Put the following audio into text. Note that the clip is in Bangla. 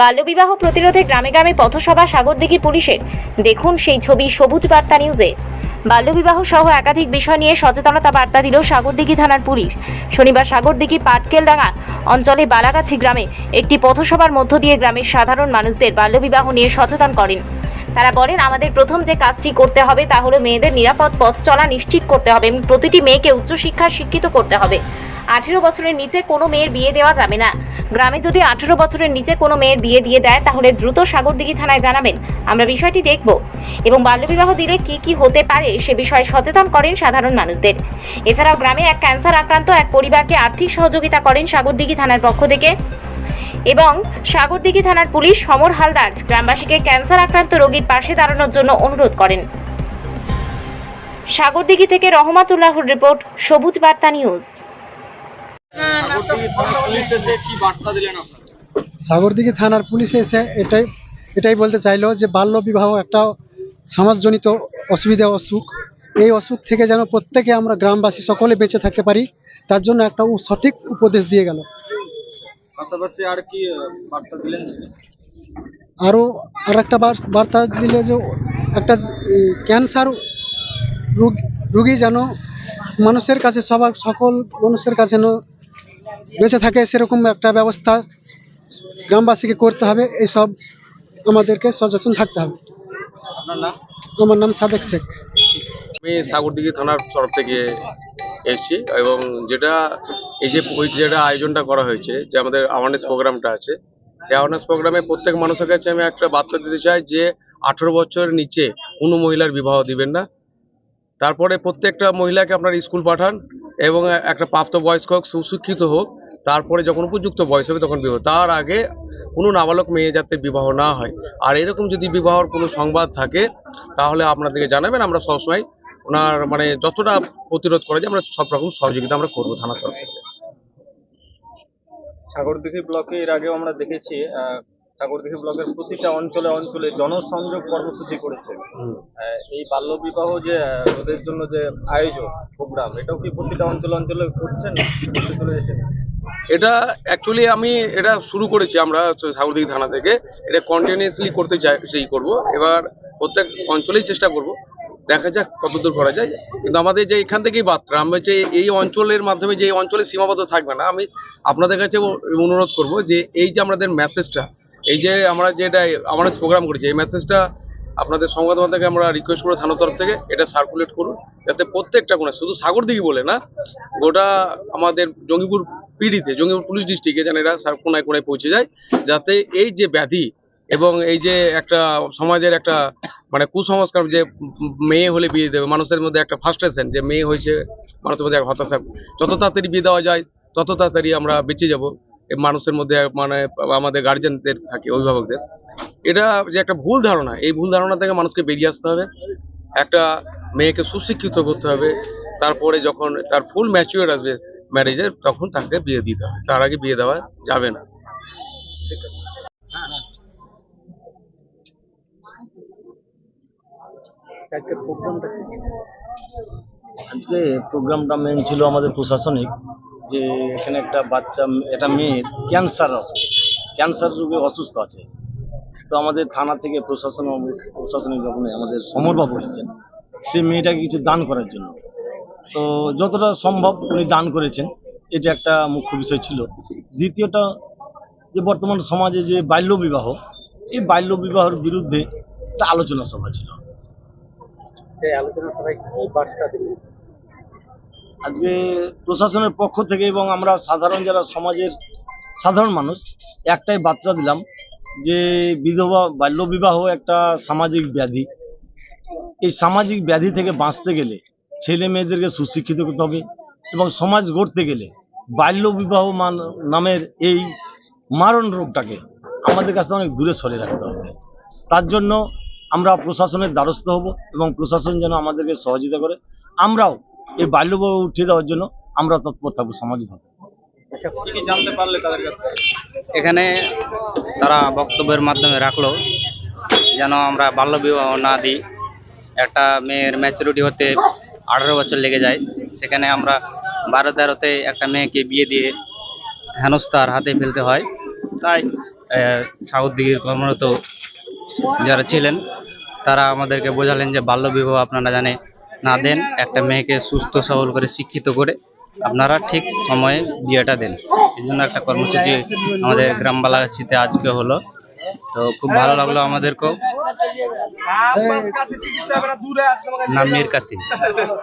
বাল্যবিবাহ প্রতিরোধে গ্রামে গ্রামে পথসভা সাগরদিঘি পুলিশের। দেখুন সেই ছবি সবুজ বার্তা নিউজে। বাল্যবিবাহ সহ একাধিক বিষয় নিয়ে সচেতনতা বার্তা দিল সাগরদিঘি থানার পুলিশ। শনিবার সাগরদিঘি পাটকেলডাঙ্গা অঞ্চলে বালাগাছি গ্রামে একটি পথসভার মধ্য দিয়ে গ্রামের সাধারণ মানুষদের বাল্যবিবাহ নিয়ে সচেতন করেন। তারা বলেন, আমাদের প্রথম যে কাজটি করতে হবে তা হলো মেয়েদের নিরাপদ পথ চলা নিশ্চিত করতে হবে এবং প্রতিটি মেয়েকে উচ্চশিক্ষায় শিক্ষিত করতে হবে। আঠেরো বছরের নিচে কোনো মেয়ের বিয়ে দেওয়া যাবে না। গ্রামে যদি আঠেরো বছরের নিচে কোনো মেয়ের বিয়ে দিয়ে দেয়, তাহলে দ্রুত সাগরদিঘি থানায় জানাবেন। আমরা বিষয়টি দেখব। এবং বাল্যবিবাহ দিলে কি কি হতে পারে, সে বিষয়ে সচেতন করেন সাধারণ মানুষদের। এছাড়াও গ্রামে এক ক্যান্সার আক্রান্ত এক পরিবারকে আর্থিক সহযোগিতা করেন সাগরদিঘি থানার পক্ষ থেকে। এবং সাগরদিঘি থানার পুলিশ সমর হালদার গ্রামবাসীকে ক্যান্সার আক্রান্ত রোগীর পাশে দাঁড়ানোর জন্য অনুরোধ করেন। সাগরদিঘি থেকে রহমাতুল্লাহর রিপোর্ট, সবুজ বার্তা নিউজ। সাগরদিঘি থানার পুলিশ এসে এটাই এটাই বলতে চাইলো যে বাল্য বিবাহ একটা সমাজজনিত অসুবিধা অসুখ। এই অসুখ থেকে যেন প্রত্যেকে আমরা গ্রামবাসী সকলে বেঁচে থাকতে পারি তার জন্য একটা সঠিক উপদেশ দিয়ে গেল। পাশাপাশি আর কি বার্তা দিলেন? আরও আর একটা বার্তা দিলে যে একটা ক্যান্সার রোগ রুগী যেন মানুষের কাছে সবার সকল মানুষের কাছে যেন বেঁচে থাকে সেরকম একটা ব্যবস্থা গ্রামবাসীকে করতে হবে এইসব আমাদেরকে সচেতন থাকতে হবে। আমার নাম সাদেক শেখ। আমি সাগরদিঘি থানার তরফ থেকে এসেছি এবং যেটা এই যে ওই যেটা আয়োজনটা করা হয়েছে যে আমাদের অ্যাওয়ারনেস প্রোগ্রামটা আছে সেই অ্যাওয়ারনেস প্রোগ্রামে প্রত্যেক মানুষের কাছে আমি একটা বার্তা দিতে চাই যে আঠেরো বছরের নিচে কোনো মহিলার বিবাহ দিবেন না। তারপরে প্রত্যেকটা মহিলাকে আপনার স্কুল পাঠান এবং একটা প্রাপ্তবয়স্ক হোক, সুশিক্ষিত হোক, তারপরে যখন উপযুক্ত বয়স হবে তখন বিবাহ। তার আগে কোনো নাবালক মেয়ে যাতে বিবাহ না হয়। আর এরকম যদি বিবাহর কোনো সংবাদ থাকে, তাহলে আপনাদেরকে জানাবেন। আমরা সবসময় ওনার মানে যতটা প্রতিরোধ করা যায়, আমরা সব রকম সহযোগিতা আমরা করব থানার তরফ থেকে। সাগরদিঘি ব্লকে এর আগেও আমরা দেখেছি সাগরদিঘি ব্লকের প্রতিটা অঞ্চলে অঞ্চলে জনসংযোগ কর্মসূচি করেছে। এই বাল্যবিবাহ যে আহ, রোধের জন্য যে আয়োজন প্রোগ্রাম এটাও কি প্রতিটা অঞ্চলে অঞ্চলে করছেন চলে এসেছেন এটা অ্যাকচুয়ালি আমি এটা শুরু করেছি আমরা সাগরদিঘি থানা থেকে। এটা কন্টিনিউয়াসলি করতে চাই করব। এবার প্রত্যেক অঞ্চলেই চেষ্টা করব। দেখা যাক কতদূর করা যায়। কিন্তু আমাদের যে এখান থেকেই বার্তা আমরা যে এই অঞ্চলের মাধ্যমে যে অঞ্চলে সীমাবদ্ধ থাকবে না আমি আপনাদের কাছে অনুরোধ করব যে এই যে আমাদের মেসেজটা এই যে আমরা যেটা আমাদের প্রোগ্রাম করেছি, এই মেসেজটা আপনাদের সংবাদ মাধ্যমকে আমরা রিকোয়েস্ট করব থানার তরফ থেকে, এটা সার্কুলেট করুন, যাতে প্রত্যেকটা কোণে, শুধু সাগর সাগরদিঘি বলে না, গোটা আমাদের জঙ্গিপুর পিড়িতে, জঙ্গিপুর পুলিশ ডিস্ট্রিক্টে যেন সার কোনায় কোনায় পৌঁছে যায়, যাতে এই যে ব্যাধি এবং এই যে একটা সমাজের একটা মানে কুসংস্কার যে মেয়ে হলে বিয়ে দেবে, মানুষের মধ্যে একটা ফার্স্টেশন যে মেয়ে হয়েছে, মানুষের মধ্যে একটা হতাশা, যত তাড়াতাড়ি বিয়ে দেওয়া যায়, তত তাড়াতাড়ি আমরা বেঁচে যাব। মানুষের মধ্যে মানে আমাদের গার্জেনদের থাকে, অভিভাবকদের। এটা যে একটা ভুল ধারণা, এই ভুল ধারণা থেকে মানুষকে বেরিয়ে আসতে হবে। একটা মেয়েকে সুশিক্ষিত করতে হবে। তারপরে যখন তার ফুল ম্যাচিওর আসবে ম্যারেজে তখন তাকে বিয়ে দিতে হবে। তার আগে বিয়ে দেওয়া যাবে না। আজকে প্রোগ্রামটা মেন ছিল আমাদের প্রশাসনিক। যে এখানে একটা বাচ্চা, একটা মেয়ের ক্যান্সার ক্যান্সার রোগে অসুস্থ আছে। তো আমাদের থানা থেকে প্রশাসন প্রশাসনিক যখন আমাদের সমরবাবু এসছেন। সেই মেয়েটাকে কিছু দান করার জন্য। তো যতটা সম্ভব উনি দান করেছেন। এটা একটা মুখ্য বিষয় ছিল। দ্বিতীয়টা, যে বর্তমান সমাজে যে বাল্য বিবাহ, এই বাল্য বিবাহের বিরুদ্ধে একটা আলোচনা সভা ছিল। সেই আলোচনা সবাই কি বার্তা দিলেন? আজকে প্রশাসনের পক্ষ থেকে এবং আমরা সাধারণ যারা সমাজের সাধারণ মানুষ, একটাই বার্তা দিলাম যে বিধবা বাল্যবিবাহ একটা সামাজিক ব্যাধি। এই সামাজিক ব্যাধি থেকে বাঁচতে গেলে ছেলে মেয়েদেরকে সুশিক্ষিত করতে হবে এবং সমাজ গড়তে গেলে বাল্যবিবাহ মান, নামের এই মারণ রোগটাকে আমাদের কাছ অনেক দূরে সরে রাখতে হবে। তার জন্য আমরা প্রশাসনের দ্বারস্থ হব এবং প্রশাসন যেন আমাদেরকে সহযোগিতা করে। আমরাও এই বাল্যবিবাহ উঠিয়ে দেওয়ার জন্য আমরা তৎপর থাকব সামাজিকভাবে আচ্ছা এখানে তারা বক্তব্যের মাধ্যমে রাখল, যেন আমরা বাল্যবিবাহ না দিই। একটা মেয়ের ম্যাচুরিটি হতে আঠারো বছর লেগে যায়। সেখানে আমরা বারো তেরোতে একটা মেয়েকে বিয়ে দিয়ে হেনস্থার হাতে ফেলতে হয়। তাই সাগরদিঘির কর্মরত যারা ছিলেন, তারা আমাদেরকে বোঝালেন যে বাল্যবিবাহ আপনারা জানে না দেন একটা মেয়েকে সুস্থ সবল করে শিক্ষিত করে আপনারা ঠিক সময়ে বিয়েটা দেন। এই জন্য একটা কর্মসূচি আমাদের গ্রাম বালাগাছিতে আজকে হলো। তো খুব ভালো লাগল আমাদেরকেও। নাম মীর কাসিম।